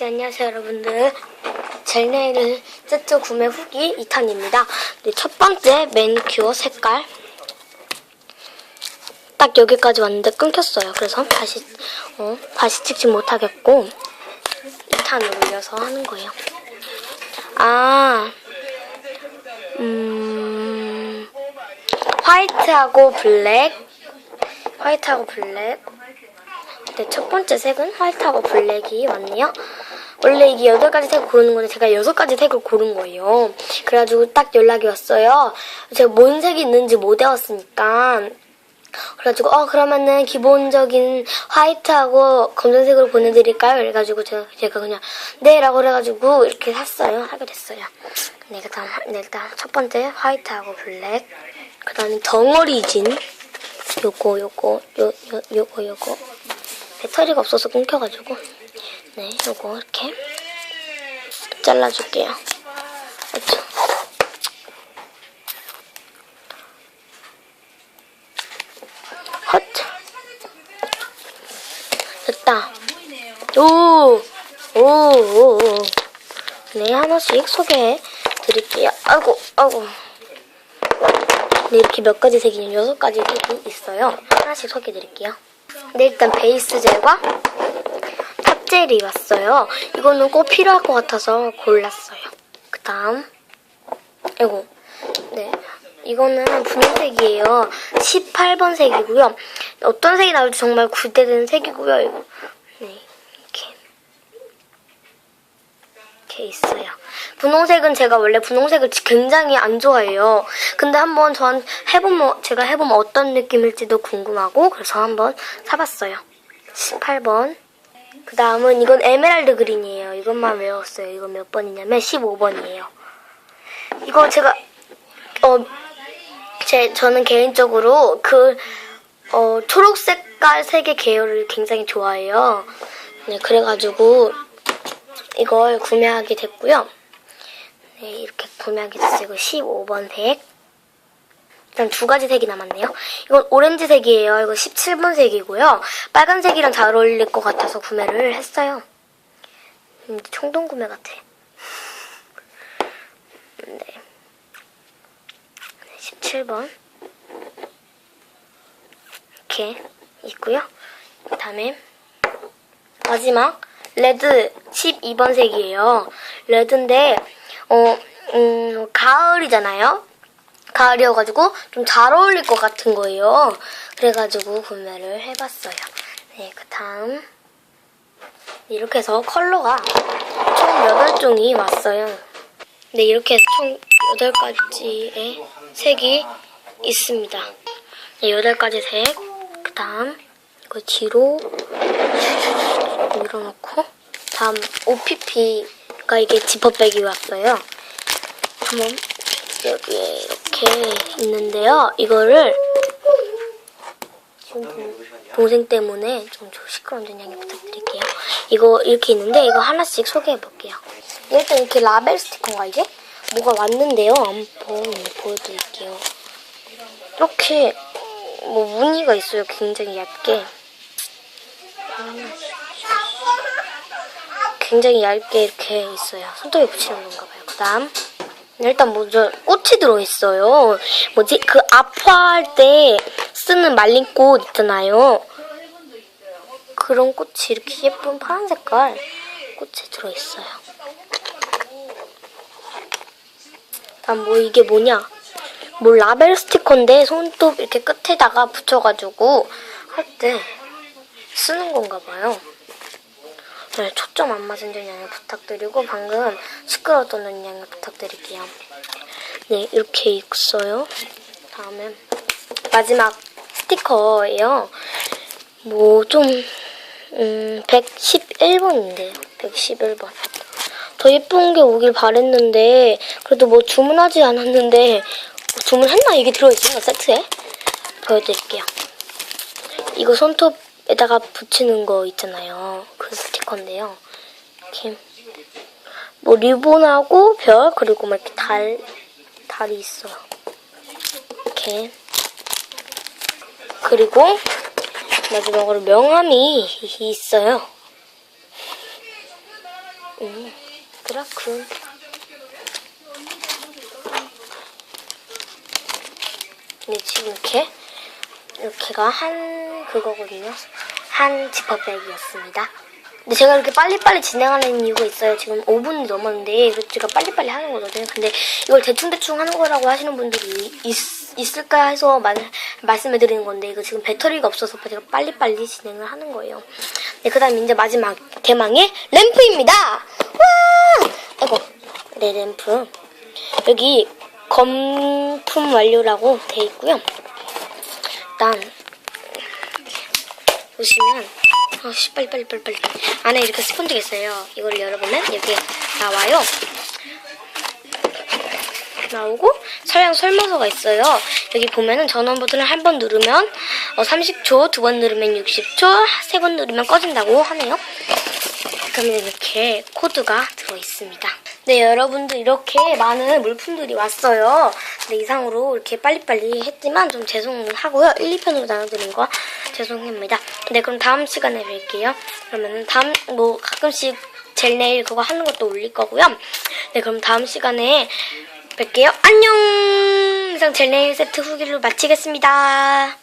네, 안녕하세요 여러분들. 젤네일 세트 구매 후기 2탄입니다. 네, 첫 번째 매니큐어 색깔. 딱 여기까지 왔는데 끊겼어요. 그래서 다시 어, 다시 찍지 못하겠고 2탄을 올려서 하는 거예요. 아 음, 화이트하고 블랙. 화이트하고 블랙. 네, 첫 번째 색은 화이트하고 블랙이 왔네요. 원래 이게 8가지 색을 고르는 건데 제가 6가지 색을 고른 거예요. 그래가지고 딱 연락이 왔어요. 제가 뭔 색이 있는지 못 외웠으니까. 그래가지고 어 그러면은 기본적인 화이트하고 검정색으로 보내드릴까요? 그래가지고 제가, 제가 그냥 네라고 그래가지고 이렇게 샀어요. 하게 됐어요. 네, 그다음 네, 일단 첫 번째 화이트하고 블랙. 그 다음에 덩어리진 요거 요거 요, 요 요거 요거 배터리가 없어서 끊겨가지고 네 요거 이렇게 잘라줄게요. 그렇죠 헛 됐다. 오 오 오 네 하나씩 소개해 드릴게요. 아이고 아이고. 네, 이렇게 몇 가지 색이 여섯 가지 색이 있어요. 하나씩 소개해 드릴게요. 네, 일단 베이스 젤과 탑 젤이 왔어요. 이거는 꼭 필요할 것 같아서 골랐어요. 그 다음, 이거, 네. 이거는 분홍색이에요. 18번 색이고요. 어떤 색이 나올지 정말 기대되는 색이고요. 이거. 네, 이렇게. 이렇게 있어요. 분홍색은 제가 원래 분홍색을 굉장히 안 좋아해요. 근데 한번 전 해보면 제가 해보면 어떤 느낌일지도 궁금하고 그래서 한번 사봤어요. 18번. 그 다음은 이건 에메랄드 그린이에요. 이것만 외웠어요. 이거 몇 번이냐면 15번이에요. 이거 제가 어 제 저는 개인적으로 그 어, 초록 색깔 색의 계열을 굉장히 좋아해요. 네, 그래가지고 이걸 구매하게 됐고요. 네, 이렇게 구매하게 됐어요. 이거 15번 색. 일단 두 가지 색이 남았네요. 이건 오렌지 색이에요. 이거 17번 색이고요. 빨간색이랑 잘 어울릴 것 같아서 구매를 했어요. 음,衝動 구매 같아. 네. 17번. 이렇게 있고요. 그 다음에 마지막 레드 12번 색이에요. 레드인데 어, 음, 가을이잖아요. 가을이어가지고 좀 잘 어울릴 것 같은 거예요. 그래가지고 구매를 해봤어요. 네, 그 다음 이렇게 해서 컬러가 총 8종이 왔어요. 네, 이렇게 총 8가지의 색이 있습니다. 네, 8가지 색. 그 다음 이거 뒤로 밀어놓고 다음 OPP가 이게 지퍼백이 왔어요. 한번 여기에 이렇게 있는데요. 이거를 지금 동- 동생 때문에 좀 시끄러운 점 양해 부탁드릴게요. 이거 이렇게 있는데 이거 하나씩 소개해 볼게요. 일단 이렇게 라벨 스티커인가 이게? 뭐가 왔는데요. 한번 보여드릴게요. 이렇게 뭐 무늬가 있어요. 굉장히 얇게. 굉장히 얇게 이렇게 있어요. 손톱에 붙이는 건가 봐요. 그 다음. 일단 먼저 꽃이 들어있어요. 뭐지? 그 아파할 때 쓰는 말린 꽃 있잖아요. 그런 꽃이 이렇게 예쁜 파란 색깔 꽃이 들어있어요. 다음 뭐 이게 뭐냐? 뭐 라벨 스티커인데 손톱 이렇게 끝에다가 붙여가지고 할 때 쓰는 건가 봐요. 네, 초점 안 맞은 점 양해 부탁드리고 방금 시끄러웠던 점 양해 부탁드릴게요. 네, 이렇게 있어요. 다음에 마지막 스티커예요. 뭐 좀 음, 111번인데요. 111번. 더 예쁜 게 오길 바랬는데 그래도 뭐 주문하지 않았는데 주문했나? 이게 들어있어요 세트에? 보여드릴게요. 이거 손톱 에다가 붙이는 거 있잖아요. 그 스티커인데요. 이렇게 뭐 리본하고 별 그리고 막 이렇게 달 달이 있어요. 이렇게 그리고 마지막으로 명함이 있어요. 오, 그렇군. 네, 지금 이렇게, 이렇게가 한 그거거든요. 한 지퍼백이었습니다. 근데 제가 이렇게 빨리빨리 진행하는 이유가 있어요. 지금 5분이 넘었는데, 이거 제가 빨리빨리 하는 거거든요. 근데 이걸 대충대충 하는 거라고 하시는 분들이 있, 있을까 해서 말, 말씀을 드리는 건데, 이거 지금 배터리가 없어서 제가 빨리빨리 진행을 하는 거예요. 네, 그 다음 이제 마지막 대망의 램프입니다! 와! 아이고, 네, 램프. 여기 검품 완료라고 돼 있고요. 일단 보시면 아씨 빨리 빨리 빨리 빨리 안에 이렇게 스펀지가 있어요. 이걸 열어보면 이렇게 나와요. 나오고 사용 설명서가 있어요. 여기 보면은 전원 버튼을 한 번 누르면 어, 30초, 두 번 누르면 60초, 세 번 누르면 꺼진다고 하네요. 그러면 이렇게 코드가 들어 있습니다. 네, 여러분들 이렇게 많은 물품들이 왔어요. 네, 이상으로 이렇게 빨리빨리 했지만 좀 죄송하고요. 1, 2편으로 나눠드린 거 죄송합니다. 네, 그럼 다음 시간에 뵐게요. 그러면은 다음 뭐 가끔씩 젤 네일 그거 하는 것도 올릴 거고요. 네, 그럼 다음 시간에 뵐게요. 안녕! 이상 젤 네일 세트 후기를 마치겠습니다.